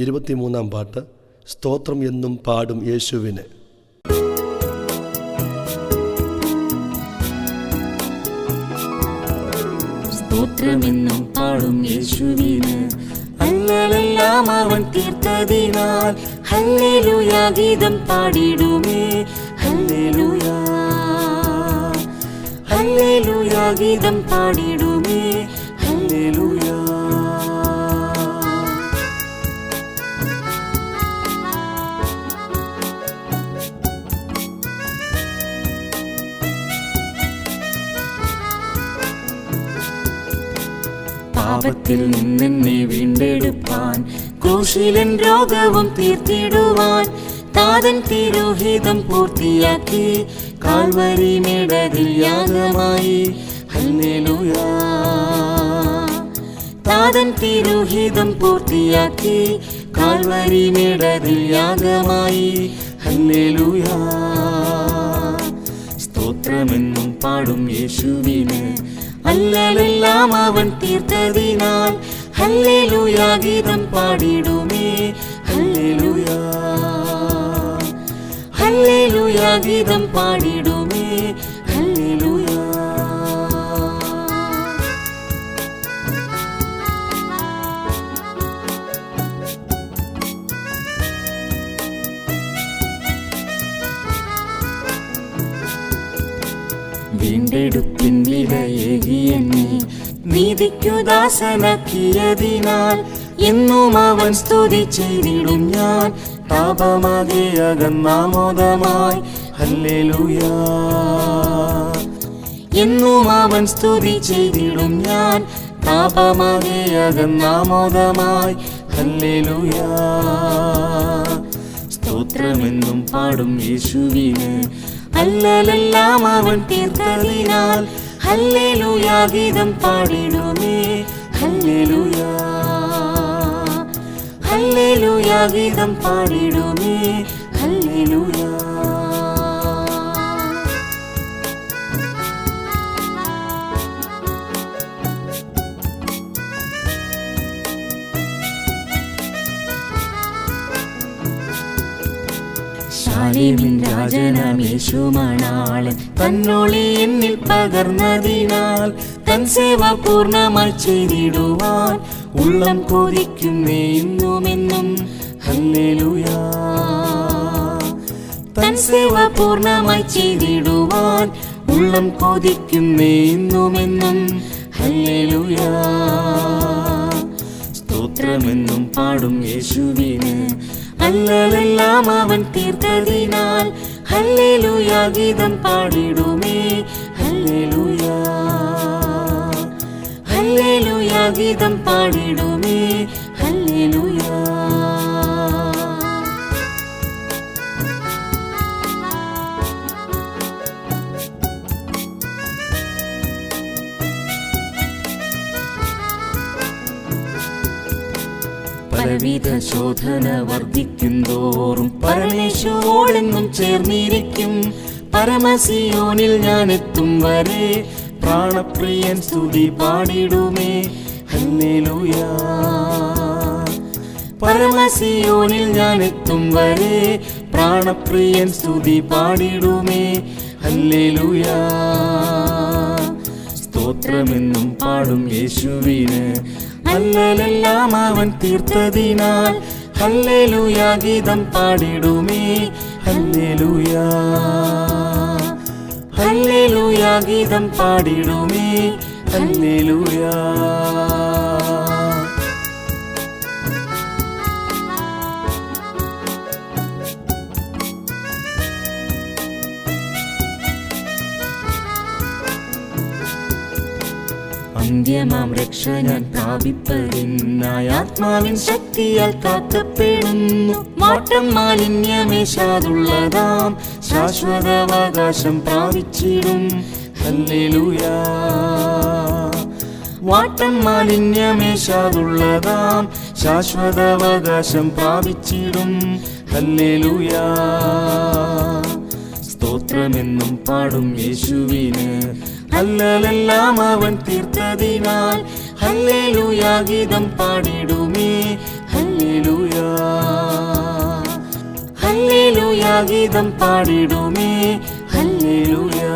ഇരുപത്തിമൂന്നാം പാട്ട് സ്തോത്രം എന്നും പാടും യേശുവിന്. സ്തോത്രമെന്നും പാടും യേശുവിന്. അല്ലലെല്ലാം അവൻ തീർത്തതിനാൽ ഹല്ലേലൂയ ഗീതം പാടിടുമേ. ഹല്ലേലൂയ ഹല്ലേലൂയ ഗീതം പാടിടുമേ. പാപത്തിൽ നിന്നെ വീണ്ടെടുപ്പാൻ ക്രൂശിലൻ രോഗവും തീർത്തിടുവാൻ താതൻ തിരോഹിതം പൂർത്തിയാക്കി കാൽവരി മേടതിൽ യാഗമായി. താതൻ തിരോഹിതം പൂർത്തിയാക്കി കാൽവരി മേടതിൽ യാഗമായി. ഹല്ലേലൂയാ. സ്തോത്രമെന്നും പാടും യേശുവിന്. അല്ലലെല്ലാം അവൻ തീർത്തതിനാൽ ഹല്ലേലൂയാ ഗീതം പാടിടുമേ ഹല്ലേലൂയാ ഹല്ലേലൂയാ ഗീതം പാടിടുമേ വീണ്ടെടുപ്പിൻ വിലയേകിയെന്നെ നീതിക്കു ദാസനാക്കിയതിനാൽ എന്നും അവൻ സ്തുതി ചെയ്തിടും ഞാൻ. താപമാകെ അകന്നാമോദമായി. ഹല്ലേലൂയാ. എന്നും അവൻ സ്തുതി ചെയ്തിടും ഞാൻ. താപമാകെ അകന്നാമോദമായി. ഹല്ലേലൂയാ. സ്തോത്രമെന്നും പാടും യേശുവിന്. അല്ലലെല്ലാം അവൻ തീർത്തതിനാൽ ഹല്ലേലൂയാ ഗീതം പാടിടുമേ ഹല്ലേലൂയാ ഹല്ലേലൂയാ ഗീതം പാടിടുമേ ഹല്ലേലൂയാ തന്നോളി എന്നിൽ പകർന്നതിനാൽ തൻ ചെയ്തിടുവാൻ ഉള്ളം കൊതിക്കുന്നേ തൻ ചെയ്തിടുവാൻ ഉള്ളം ഹല്ലേലൂയാ. സ്തോത്രമെന്നും പാടും യേശുവിന്. അല്ലലെല്ലാം അവൻ തീർത്തതിനാൽ ഹല്ലേലൂയാ ഗീതം പാടിടുമേ ഹല്ലേലൂയാ ഹല്ലേലൂയാ ഗീതം പാടിടുമേ ഹല്ലേലൂയാ പലവിധ ശോധന വർദ്ധിക്കുന്തോറും പരമേശ്വരോടെന്നും ചേർന്നിരിക്കും. പരമസിയോനിൽ ഞാൻ എത്തും വരെ പ്രാണപ്രിയൻ സ്തുതി പാടിടുമേ. പരമസിയോനിൽ ഞാൻ എത്തും വരെ പ്രാണപ്രിയൻ സ്തുതി പാടിടുമേ. ഹല്ലേലൂയാ. സ്തോത്രമെന്നും പാടും യേശുവിന്. അല്ലലെല്ലാം അവൻ തീർത്തതിനാൽ ഹല്ലേലൂയാ ഗീതം പാടിടുമേ ഹല്ലേലൂയാ ഹല്ലേലൂയാ ഗീതം പാടിടുമേ ഹല്ലേലൂയാ അന്ത്യമാം രക്ഷ ഞാൻ പ്രാപിപ്പതിനായി ആത്മാവിൻ ശക്തിയാൽ കാക്കപ്പെടുന്നു. മാറ്റം മാലിന്യമേശാതുള്ളതാം. ശാശ്വതാവകാശം പ്രാപിച്ചിടും. ഹല്ലേലൂയാ. വാട്ടം മാലിന്യമേശാതുള്ളതാം. ശാശ്വതാവകാശം പ്രാപിച്ചിടും. ഹല്ലേലൂയാ. സ്തോത്രമെന്നും പാടും യേശുവിന്. அல்லலெல்லாம் அவன் தீர்த்ததினால். ஹல்லேலூயா கீதம் பாடிடுமே. ஹல்லேலூயா ஹல்லேலூயா கீதம் பாடிடுமே. ஹல்லேலூயா